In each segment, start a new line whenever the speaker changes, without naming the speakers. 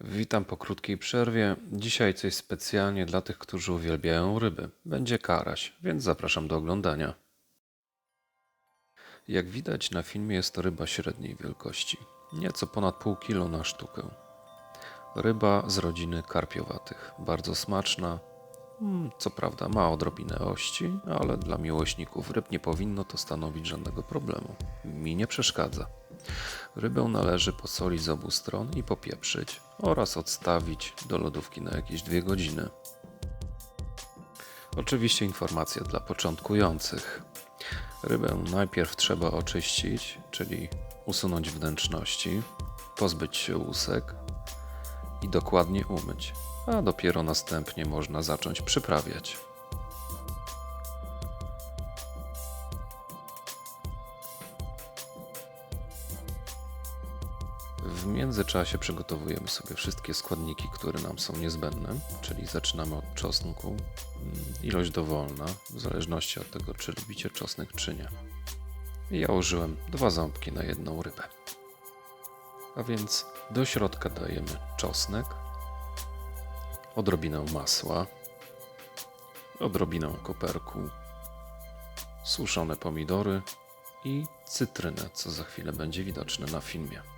Witam po krótkiej przerwie. Dzisiaj coś specjalnie dla tych, którzy uwielbiają ryby. Będzie karaś, więc zapraszam do oglądania. Jak widać na filmie jest to ryba średniej wielkości. Nieco ponad pół kilo na sztukę. Ryba z rodziny karpiowatych. Bardzo smaczna. Mm, Co prawda ma odrobinę ości, ale dla miłośników ryb nie powinno to stanowić żadnego problemu. Mi nie przeszkadza. Rybę należy posolić z obu stron i popieprzyć oraz odstawić do lodówki na jakieś dwie godziny. Oczywiście informacja dla początkujących. Rybę najpierw trzeba oczyścić, czyli usunąć wnętrzności, pozbyć się łusek i dokładnie umyć, a dopiero następnie można zacząć przyprawiać. W międzyczasie przygotowujemy sobie wszystkie składniki, które nam są niezbędne, czyli zaczynamy od czosnku. Mm, Ilość dowolna, w zależności od tego, czy lubicie czosnek, czy nie. Ja użyłem dwa ząbki na jedną rybę. A więc do środka dajemy czosnek, odrobinę masła, odrobinę koperku, suszone pomidory i cytrynę, co za chwilę będzie widoczne na filmie.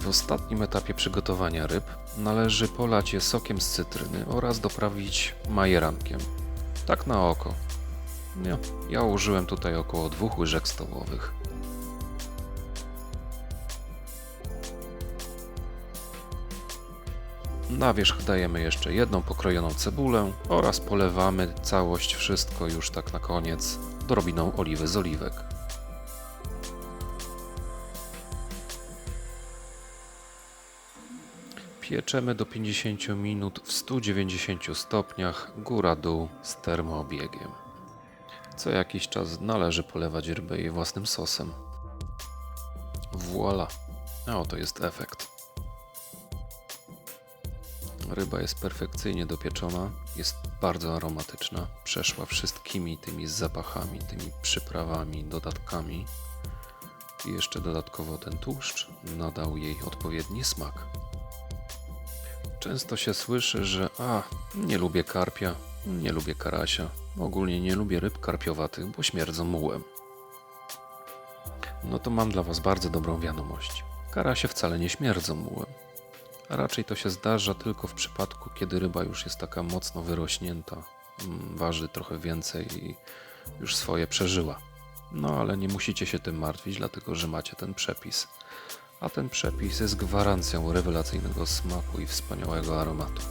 W ostatnim etapie przygotowania ryb należy polać je sokiem z cytryny oraz doprawić majerankiem. Tak na oko. Ja, ja użyłem tutaj około dwóch łyżek stołowych. Na wierzch dajemy jeszcze jedną pokrojoną cebulę oraz polewamy całość, wszystko już tak na koniec, drobiną oliwy z oliwek. Pieczemy do 50 minut w 190 stopniach, góra-dół z termoobiegiem. Co jakiś czas należy polewać rybę jej własnym sosem. Voila! A oto jest efekt. Ryba jest perfekcyjnie dopieczona, jest bardzo aromatyczna, przeszła wszystkimi tymi zapachami, tymi przyprawami, dodatkami. I jeszcze dodatkowo ten tłuszcz nadał jej odpowiedni smak. Często się słyszy, że a, nie lubię karpia, nie lubię karasia, ogólnie nie lubię ryb karpiowatych, bo śmierdzą mułem. No to mam dla Was bardzo dobrą wiadomość. Karasie wcale nie śmierdzą mułem. A raczej to się zdarza tylko w przypadku, kiedy ryba już jest taka mocno wyrośnięta, mm, waży trochę więcej i już swoje przeżyła. No ale nie musicie się tym martwić, dlatego że macie ten przepis a ten przepis jest gwarancją rewelacyjnego smaku i wspaniałego aromatu.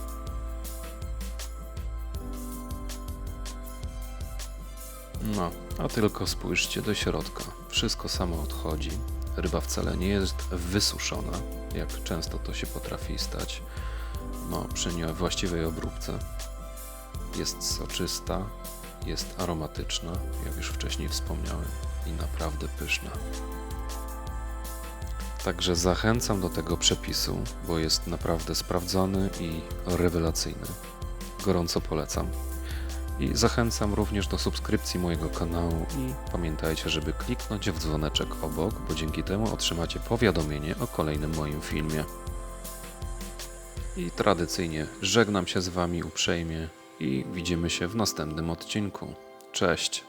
No, a tylko spójrzcie do środka. Wszystko samo odchodzi. Ryba wcale nie jest wysuszona, jak często to się potrafi stać no, przy niewłaściwej obróbce. Jest soczysta, jest aromatyczna, jak już wcześniej wspomniałem, i naprawdę pyszna. Także zachęcam do tego przepisu, bo jest naprawdę sprawdzony i rewelacyjny. Gorąco polecam. I zachęcam również do subskrypcji mojego kanału i pamiętajcie, żeby kliknąć w dzwoneczek obok, bo dzięki temu otrzymacie powiadomienie o kolejnym moim filmie. I tradycyjnie żegnam się z Wami uprzejmie i widzimy się w następnym odcinku. Cześć!